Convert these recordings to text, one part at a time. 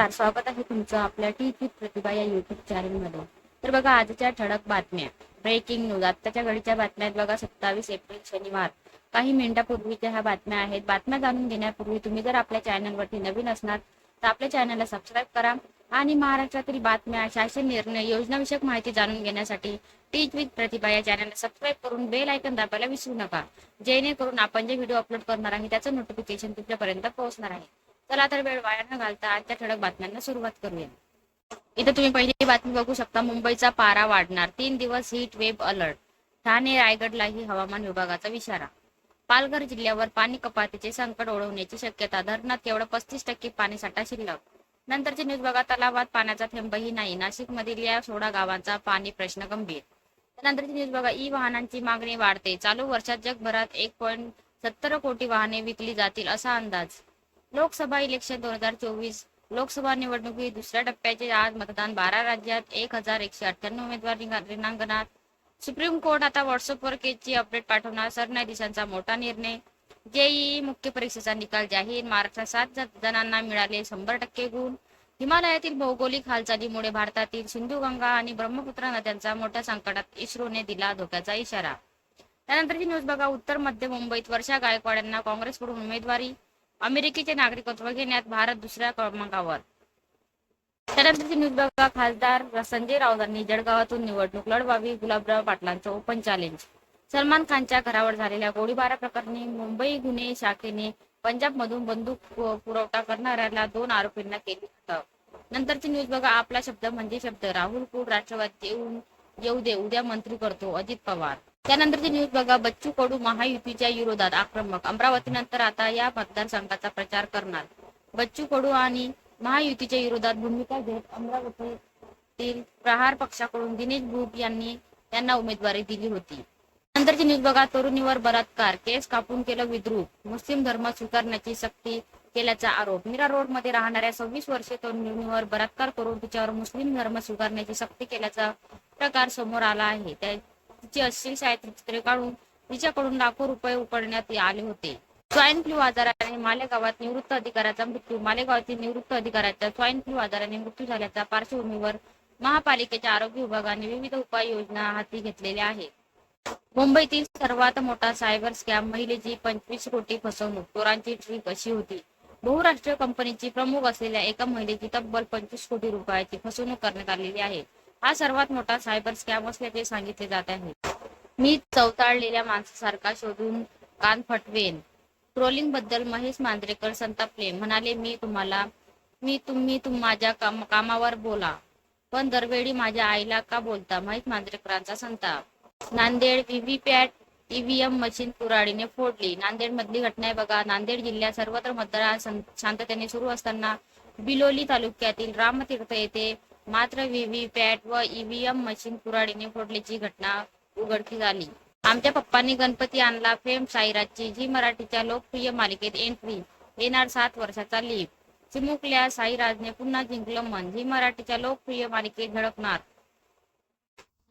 नमस्कार स्वागत आहे तुमचं आपल्या टी विथ प्रतिभा या युट्यूब चॅनलमध्ये तर बघा आजच्या ठळक बातम्या. ब्रेकिंग न्यूज आत्ताच्या घडीच्या बातम्या आहेत बघा सत्तावीस एप्रिल शनिवार. काही मिनिटापूर्वीच्या ह्या बातम्या आहेत. बातम्या जाणून घेण्यापूर्वी तुम्ही जर आपल्या चॅनलवरती नवीन असणार तर आपल्या चॅनलला सबस्क्राईब करा आणि महाराष्ट्रातील बातम्या शासन निर्णय योजनाविषयक माहिती जाणून घेण्यासाठी टीच विथ प्रतिभा या चॅनलला सबस्क्राईब करून बेल आयकन दाबायला विसरू नका. जेणेकरून आपण जे व्हिडिओ अपलोड करणार आहे त्याचं नोटिफिकेशन तुमच्यापर्यंत पोहोचणार आहे. चला तर वेळ वाया न घालता आजच्या ठळक बातम्यांना सुरुवात करूया. इथं तुम्ही पहिली बातमी बघू शकता मुंबईचा पारा वाढणार. तीन दिवस हीट वेब अलर्ट ठाणे रायगडलाही हवामान विभागाचा इशारा. पालघर जिल्ह्यावर पाणी कपातीचे संकट ओढवण्याची शक्यता. धरणात केवळ पस्तीस टक्के पाणीसाठा शिल्लक. नंतरची न्यूज बघा तलावात पाण्याचा थेंबही नाही. नाशिक मधील या सोळा गावांचा पाणी प्रश्न गंभीर. नंतरची न्यूज बघा ई वाहनांची मागणी वाढते. चालू वर्षात जगभरात एक पॉईंट सत्तर कोटी वाहने विकली जातील असा अंदाज. लोकसभा इलेक्शन दोन हजार चोवीस. लोकसभा निवडणुकीत दुसऱ्या टप्प्याचे आज मतदान बारा राज्यात एक हजार एकशे अठ्ठ्याण्णव उमेदवार रिंगा- सुप्रीम कोर्ट आता व्हॉट्सअपवर केसची अपडेट पाठवणार. सरन्यायाधीशांचा मोठा निर्णय. जेईई मुख्य परीक्षेचा निकाल जाहीर. महाराष्ट्रात सात जणांना मिळाले शंभर टक्के गुण. हिमालयातील भौगोलिक हालचालीमुळे भारतातील सिंधू गंगा आणि ब्रह्मपुत्रा नद्यांचा मोठ्या संकटात इस्रोने दिला धोक्याचा इशारा. त्यानंतरची न्यूज बघा. उत्तर मध्य मुंबईत वर्षा गायकवाड यांना काँग्रेसकडून उमेदवारी. अमेरिकेचे नागरिकत्व घेण्यात भारत दुसऱ्या क्रमांकावर. त्यानंतरची न्यूज बघा खासदार संजय राऊतांनी जळगावातून निवडणूक लढवावी गुलाबराव पाटलांचं ओपन चॅलेंज सलमान खानच्या घरावर झालेल्या गोळीबारा प्रकरणी मुंबई गुन्हे शाखेने पंजाब मधून बंदूक पुरवठा करणाऱ्याला दोन आरोपींना केली अटक. नंतरची न्यूज बघा आपला शब्द म्हणजे शब्द. राहुल कुड राष्ट्रवाद येऊन येऊ दे उद्या मंत्री करतो अजित पवार. त्यानंतरची न्यूज बघा. बच्चू कडू महायुतीच्या विरोधात आक्रमक. अमरावती नंतर आता या मतदारसंघाचा प्रचार करणार. बच्चू कडू आणि महायुतीच्या विरोधात भूमिका घेत अमरावतीतील प्रहार पक्षाकडून दिनेश भूप यांनी त्यांना उमेदवारी दिली होती. नंतरची न्यूज बघा. तरुणीवर बलात्कार. केस कापून केलं विद्रूप मुस्लिम धर्म स्वीकारण्याची सक्ती केल्याचा आरोप. मीरा रोडमध्ये राहणाऱ्या सव्वीस वर्षे तरुणीवर बलात्कार करून तिच्यावर मुस्लिम धर्म स्वीकारण्याची सक्ती केल्याचा प्रकार समोर आला आहे. त्या तिची अश्लील छायाचित्रे काढून तिच्याकडून लाखो रुपये उकळण्यात आले होते. स्वाईन फ्लू आजाराने मालेगावात निवृत्त अधिकाऱ्याचा मृत्यू मालेगावातील निवृत्त अधिकाऱ्याचा स्वाईन फ्लू आजाराने मृत्यू झाल्याच्या पार्श्वभूमीवर महापालिकेच्या आरोग्य विभागाने विविध उपाययोजना हाती घेतलेल्या आहेत. मुंबईतील सर्वात मोठा सायबर स्कॅम महिलेची पंचवीस कोटी फसवणूक चोरांची ट्रिक अशी होती. बहुराष्ट्रीय कंपनीची प्रमुख असलेल्या एका महिलेची तब्बल पंचवीस कोटी रुपयाची फसवणूक करण्यात आलेली आहे. हा सर्वात मोठा सायबर स्कॅम असल्याचे सांगितले जात आहे. मी चवताळलेल्या माणसासारखा शोधून कान फटवेन. ट्रोलिंगबद्दल महेश मांजरेकर संतापले. म्हणाले मी तुम्हाला मी तुम्ही तुम माझ्या काम, कामावर बोला. पण दरवेळी माझ्या आईला का बोलता? महेश मांजरेकरांचा संताप. नांदेड व्हीव्हीपॅट ईव्हीएम मशीन कुराडीने फोडली. नांदेड मधली घटना आहे बघा. नांदेड जिल्ह्यात सर्वत्र मतदान शांततेने सुरू असताना बिलोली तालुक्यातील रामतीर्थ येथे मात्र व्हीव्हीपॅट व ईव्हीएम मशीन कुराडीने फोडल्याची घटना उघडकीस आली. आमच्या पप्पांनी गणपती आणला फेम साईराजची जी मराठीच्या लोकप्रिय मालिकेत एंट्री येणार सात वर्षाचा लीप चिमुकल्या साईराजने पुन्हा जिंकलं मन जी मराठीच्या लोकप्रिय मालिकेत झळकणार.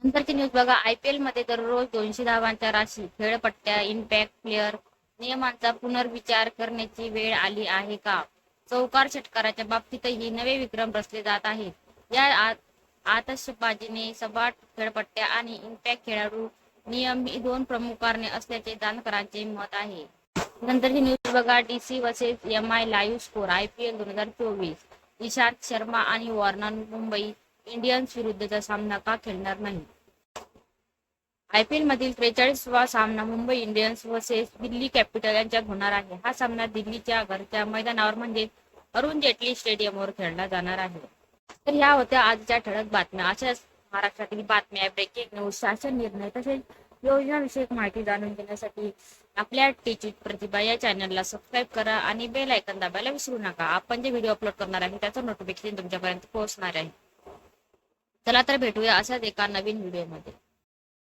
नंतरची न्यूज बघा आयपीएलमध्ये दररोज दोनशे धावांच्या राशी खेळपट्ट्या इम्पॅक्ट प्लेअर नियमांचा पुनर्विचार करण्याची वेळ आली आहे का? चौकार षटकाराच्या बाबतीतही नवे विक्रम रचले जात आहेत. या आत- आतषबाजीने सपाट खेळपट्ट्या आणि इम्पॅक्ट खेळाडू नियम ही दोन प्रमुख कारणे असल्याचे दानकरांचे मत आहे. नंतरची न्यूज बघा DC versus M I live score I P L दोन हजार चोवीस. इशांत शर्मा आणि वॉर्नर मुंबई इंडियन्स विरुद्धचा सामना का खेळणार नाही? आयपीएल मधील त्रेचाळीसवा सामना Mumbai Indians versus Delhi capital यांच्यात होणार आहे. हा सामना दिल्लीच्या घरच्या मैदानावर म्हणजे अरुण जेटली स्टेडियमवर खेळला जाणार आहे. तर ह्या होत्या आजच्या ठळक बातम्या. अशाच महाराष्ट्रातील बातम्या ब्रेकिंग न्यूज शासन निर्णय तसेच योजनाविषयक माहिती जाणून घेण्यासाठी आपल्या टीचिंग प्रतिभा या चॅनलला सबस्क्राईब करा आणि बेल आयकन दाबायला विसरू नका. आपण जे व्हिडिओ अपलोड करणार आहे त्याचं नोटिफिकेशन तुमच्यापर्यंत पोहोचणार आहे. चला तर भेटूया अशाच एका नवीन व्हिडिओमध्ये